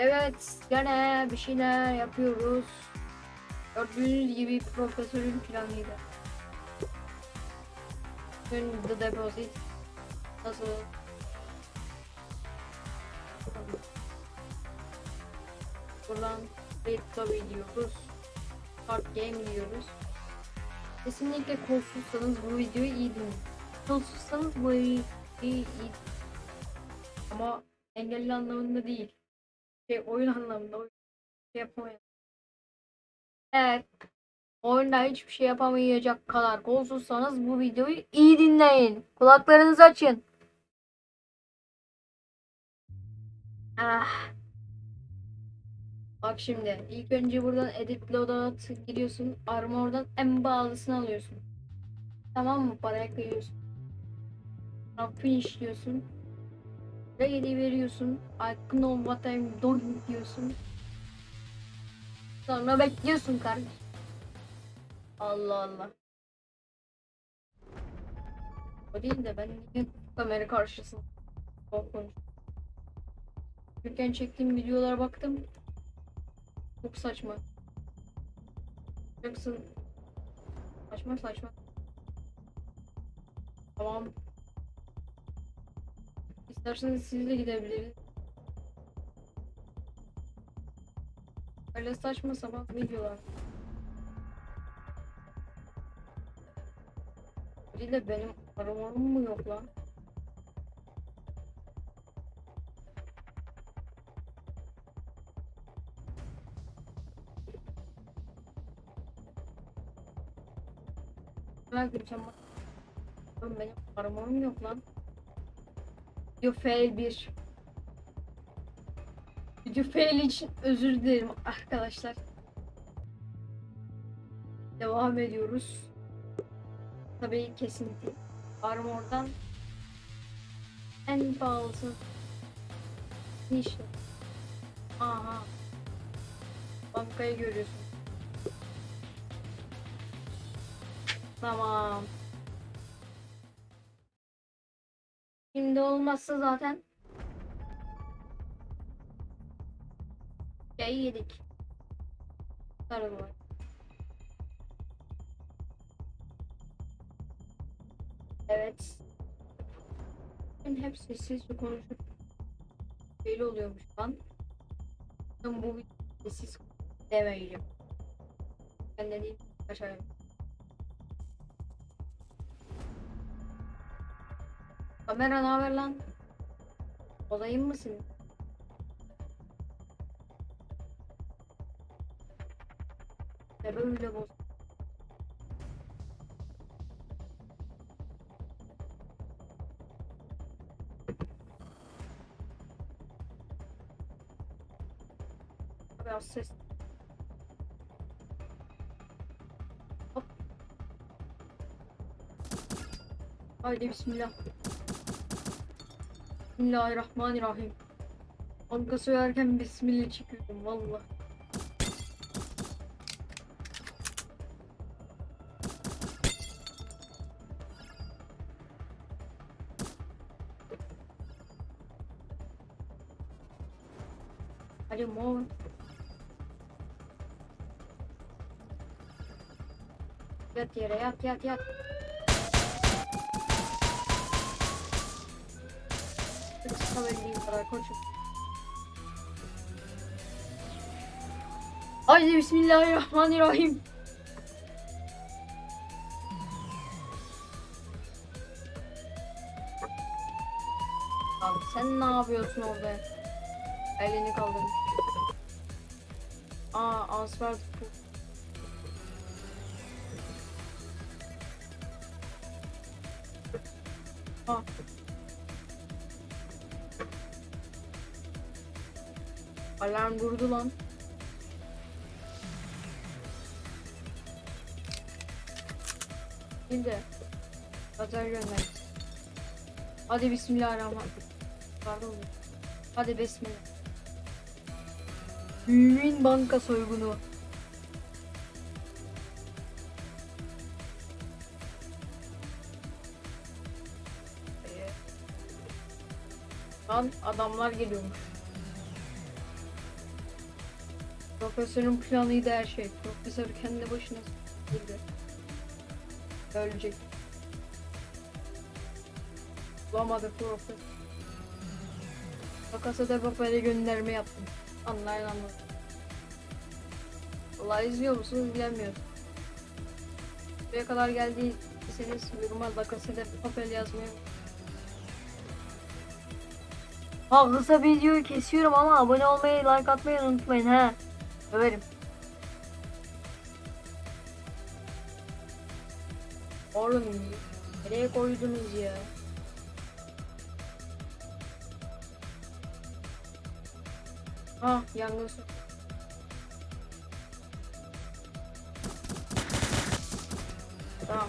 Evet, gene bir şeyler yapıyoruz. Gördüğünüz gibi profesörün planıydı. Dün The Deposit nasıl? Buradan Red Lobby diyoruz. Start Game diyoruz. Kesinlikle kolsuzsanız bu videoyu iyi dinleyin. Kolsuzsanız bu videoyu iyi. Ama engelli anlamında değil şey oyun anlamında oyun şey yapamayız. Evet. Oyunda hiçbir şey yapamayacak kadar kolsuzsanız bu videoyu iyi dinleyin. Kulaklarınızı açın. Ah. Bak şimdi ilk önce buradan edit loadout giriyorsun. Armor'dan en bazısını alıyorsun. Tamam mı? Paraya kıyıyorsun. Finish diyorsun. Ready veriyorsun. I know what I'm doing diyorsun. Sonra bekliyorsun kardeşim. Allah Allah. O değil de ben niye kamera karşısında konuş. Çocukken çektiğim videolara baktım. Çok saçma. Jackson. Saçma saçma. Tamam. İsterseniz siz de gidebiliriz. Öyle saçma sapan videolar. Bir de benim aramam mı yok lan? Oğlum benim aramam yok lan. Video fail 1. Video fail için özür dilerim arkadaşlar. Devam ediyoruz. Tabii kesinlikle. Armor'dan en pahalısı işte. Aha. Bankayı görüyorsun. Tamam. Şimdi olmazsa zaten şey yedik. Sarı var. Evet. Şimdi hep sessizce konuşup böyle oluyormuş lan. Ben bu sessiz demeyeceğim. Ben de değil Kamera ne haber lan? Olayım mısın? Ne böyle boz? Abi az ses. Hop. Haydi bismillah. Bismillahirrahmanirrahim. Banka soyarken bismillah çıkıyordum valla. Hadi mor. Yat yere yat yat yat. Koçum. Haydi bismillahirrahmanirrahim. Abi sen ne yapıyorsun orada? Elini kaldırmış. Aa Ansper Aa. Alarm durdu lan. Şimdi Pazar gönder. Hadi bismillahirrahmanirrahim. Pardon. Hadi bismillah. Mümin banka soygunu. Ee, Lan adamlar geliyormuş. Profesörün planıydı her şey. Profesör kendi başına girdi. Ölecek. Bulamadı profesör. Makasa da papaya gönderme yaptım. Anlayan anladı. Allah izliyor musunuz bilemiyorum. Buraya kadar geldiyseniz yoruma La Casa de Papel yazmayı Ha kısa videoyu kesiyorum ama abone olmayı, like atmayı unutmayın he. Överim. Oğlum nereye koydunuz ya? Ha yangın su. Tamam.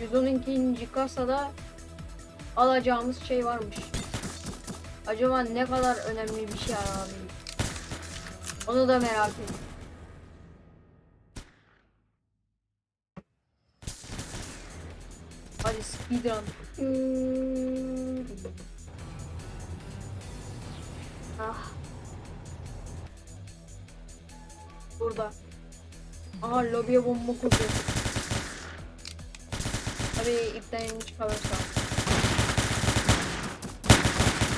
112. kasada alacağımız şey varmış. Acaba ne kadar önemli bir şey abi? Onu da merak ettim. Hadi speedrun. Ah. Burada. Aha lobiye bomba kurdu. Tabii ipten çıkarırsam.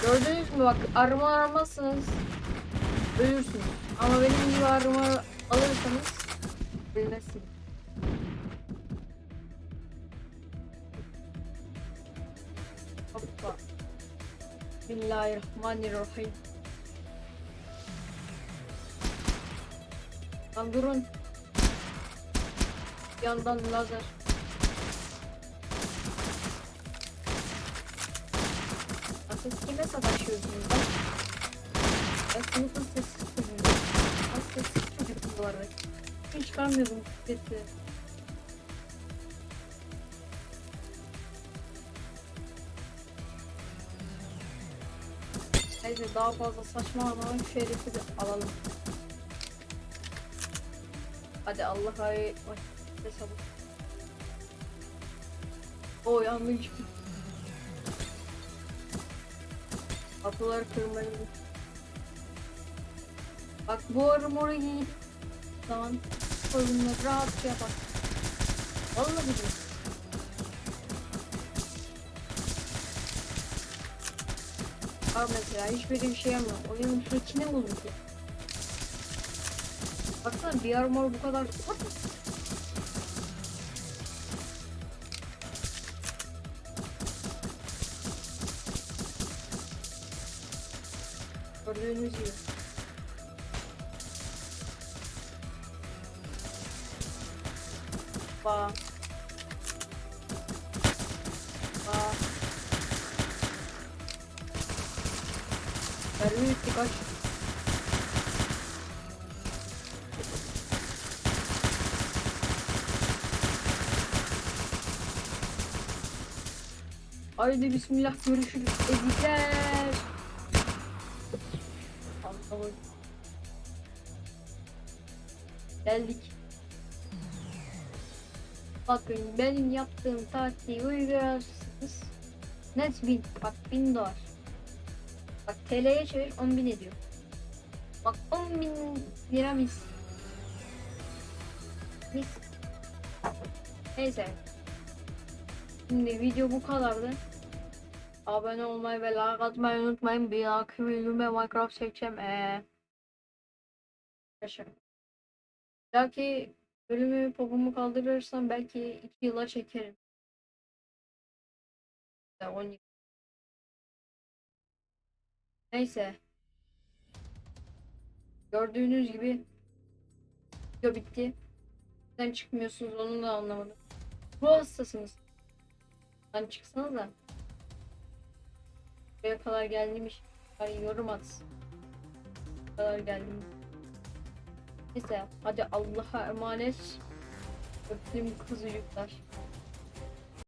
Gördünüz mü bak armor aramazsınız. Ölürsünüz. Ama benim gibi armor alırsanız ölmezsiniz. Hoppa. Bismillahirrahmanirrahim. Lan durun. Yandan lazer. Siz kime sataşıyorsunuz lan? Ben sınıfın sessiz çocuğuyum. Ben sessiz çocuktum bu arada. Hiç çıkarmıyordum sesi. Neyse daha fazla saçmalamadan şu herifi de alalım. Hadi Allah'a ay hesabı. O yangın çıktı. Kapılar kırmalı. Bak bu armoru giy. Zaman sorunları rahatça yapar. Vallahi billahi. Bak mesela hiç böyle bir şey yapmıyor. Oyunun hackini bulduk ya. Baksana bir armor bu kadar Gördüğünüz gibi. Ba. Ba. Mermi bitti kaç. Haydi bismillah görüşürüz. Ezikler. Allah'ım. Geldik. Bakın benim yaptığım taktiği uygularsınız. Net bin. Bak bin dolar. Bak TL'ye çevir 10 bin ediyor. Bak 10 bin lira mis. Mis. Neyse. Şimdi video bu kadardı. Abone olmayı ve like atmayı unutmayın. Bir dahaki bölümde Minecraft çekeceğim. Ee, Yaşa. Dahaki bölümü popomu kaldırırsam belki 2 yıla çekerim. Ya, 10 yıl. Neyse. Gördüğünüz gibi video bitti. Neden çıkmıyorsunuz onu da anlamadım. Bu hastasınız. Lan çıksana da. Buraya kadar geldiğmiş. Ay yorum atsın. Kadar geldim. Neyse hadi Allah'a emanet. Öptüm kızıcıklar.